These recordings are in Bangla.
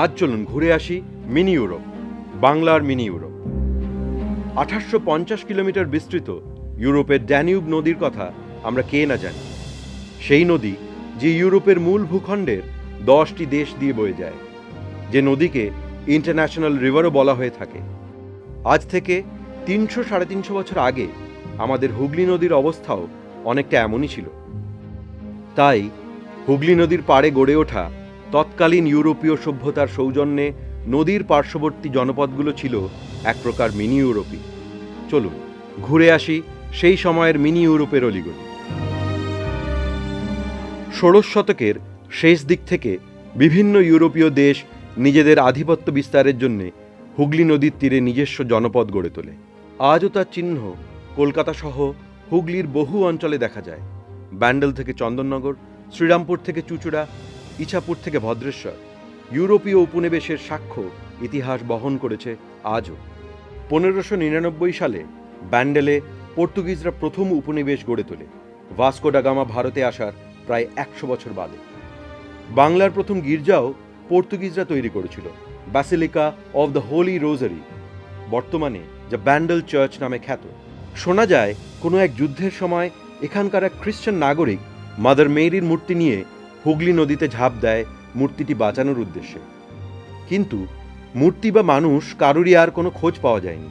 আজ চলুন ঘুরে আসি মিনি ইউরোপ, বাংলার মিনি ইউরোপ। আঠাশশো পঞ্চাশ কিলোমিটার বিস্তৃত ইউরোপের ড্যানিউব নদীর কথা আমরা কে না জানি। সেই নদী যে ইউরোপের মূল ভূখণ্ডের দশটি দেশ দিয়ে বয়ে যায়, যে নদীকে ইন্টারন্যাশনাল রিভারও বলা হয়ে থাকে। আজ থেকে তিনশো সাড়ে তিনশো বছর আগে আমাদের হুগলি নদীর অবস্থাও অনেকটা এমনই ছিল। তাই হুগলি নদীর পাড়ে গড়ে ওঠা তৎকালীন ইউরোপীয় সভ্যতার সৌজন্যে নদীর পার্শ্ববর্তী জনপদগুলো ছিল এক প্রকার মিনি ইউরোপই। চলুন, ঘুরে আসি সেই সময়ের মিনি ইউরোপের অলিগলি। ষোড়শ শতকের শেষ দিক থেকে বিভিন্ন ইউরোপীয় দেশ নিজেদের আধিপত্য বিস্তারের জন্যে হুগলি নদীর তীরে নিজস্ব জনপদ গড়ে তোলে। আজও তার চিহ্ন কলকাতা সহ হুগলির বহু অঞ্চলে দেখা যায়। ব্যান্ডেল থেকে চন্দননগর, শ্রীরামপুর থেকে চুচুড়া ইছাপুর থেকে ভদ্রেশ্বর। ইউরোপীয় উপনিবেশের সাক্ষ্য ইতিহাস বহন করেছে আজও। পনেরোশো নিরানব্বই সালে ব্যান্ডেলে পর্তুগিজরা প্রথম উপনিবেশ গড়ে তোলে। ভাস্কো ডা গামা ভারতে আসার প্রায় একশো বছর বাদে। বাংলার প্রথম গির্জাও পর্তুগিজরা তৈরি করেছিল basilica of the holy rosary, বর্তমানে যা ব্যান্ডেল চার্চ নামে খ্যাত। শোনা যায়, কোনো এক যুদ্ধের সময় এখানকার এক খ্রিশ্চান নাগরিক মাদার মেরির মূর্তি নিয়ে হুগলি নদীতে ঝাঁপ দেয় মূর্তিটি বাঁচানোর উদ্দেশ্যে। কিন্তু মূর্তি বা মানুষ কারুরই আর কোনো খোঁজ পাওয়া যায়নি।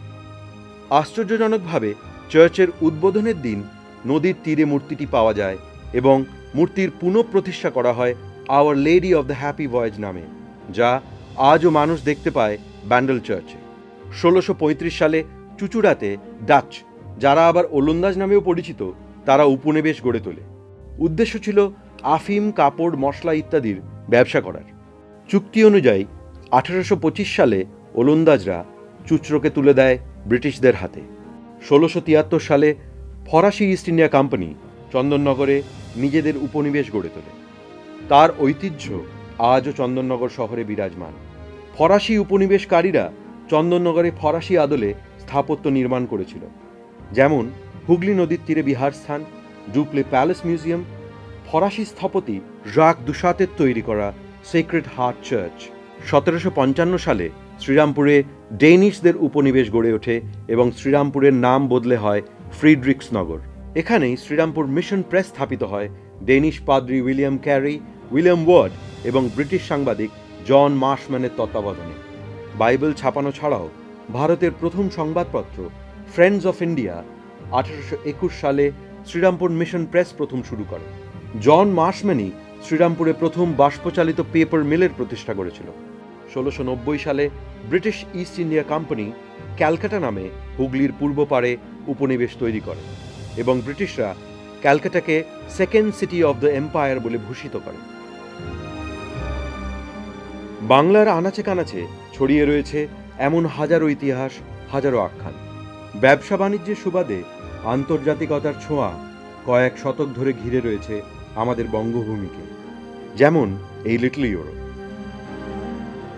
আশ্চর্যজনকভাবে চার্চের উদ্বোধনের দিন নদীর তীরে মূর্তিটি পাওয়া যায় এবং মূর্তির পুনঃপ্রতিষ্ঠা করা হয় our lady of the happy voyage নামে, যা আজও মানুষ দেখতে পায় ব্যান্ডেল চার্চে। ষোলোশো সালে চুচুড়াতে ডাচ, যারা আবার ওলন্দাজ নামেও পরিচিত, তারা উপনিবেশ গড়ে তোলে। উদ্দেশ্য ছিল আফিম, কাপড়, মশলা ইত্যাদির ব্যবসা করার। চুক্তি অনুযায়ী আঠারোশো পঁচিশ সালে ওলন্দাজরা চুচরোকে তুলে দেয় ব্রিটিশদের হাতে। ষোলোশো তিয়াত্তর সালে ফরাসি ইস্ট ইন্ডিয়া কোম্পানি চন্দননগরে নিজেদের উপনিবেশ গড়ে তোলে। তার ঐতিহ্য আজও চন্দননগর শহরে বিরাজমান। ফরাসি উপনিবেশকারীরা চন্দননগরে ফরাসি আদলে স্থাপত্য নির্মাণ করেছিল। যেমন হুগলি নদীর তীরে বিহার স্থান ডুপ্লে প্যালেস মিউজিয়াম ফরাসি স্থপতি জাক দুসাতের তৈরি করা সেক্রেট হার্ট চার্চ সতেরোশো পঞ্চান্ন সালে শ্রীরামপুরে ডেনিশদের উপনিবেশ গড়ে ওঠে এবং শ্রীরামপুরের নাম বদলে হয় ফ্রিডরিক্সনগর। এখানেই শ্রীরামপুর মিশন প্রেস স্থাপিত হয় ডেনিশ পাদ্রি উইলিয়াম ক্যারি, উইলিয়াম ওয়ার্ড এবং ব্রিটিশ সাংবাদিক জন মার্শম্যানের তত্ত্বাবধানে। বাইবেল ছাপানো ছাড়াও ভারতের প্রথম সংবাদপত্র ফ্রেন্ডস অফ ইন্ডিয়া আঠারোশো একুশ সালে শ্রীরামপুর মিশন প্রেস প্রথম শুরু করে। জন মার্শম্যানই শ্রীরামপুরে প্রথম বাষ্পচালিত পেপার মিলের প্রতিষ্ঠা করেছিল। ষোলোশো সালে British East India company Calcutta নামে হুগলির পূর্ব পাড়ে উপনিবেশ তৈরি করে এবং ব্রিটিশরা ক্যালকাটাকে second city of the empire বলে ভূষিত করে। বাংলার আনাচে কানাচে ছড়িয়ে রয়েছে এমন হাজারো ইতিহাস, হাজারো আখ্যান। ব্যবসা বাণিজ্যের সুবাদে আন্তর্জাতিকতার ছোঁয়া কয়েক শতক ধরে ঘিরে রয়েছে আমাদের বঙ্গভূমিকে, যেমন এই লিটল ইউরোপ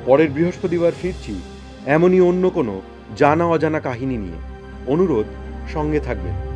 পরের বৃহস্পতিবার ফিরছি এমনই অন্য কোনো জানা অজানা কাহিনী নিয়ে। অনুরোধ, সঙ্গে থাকবেন।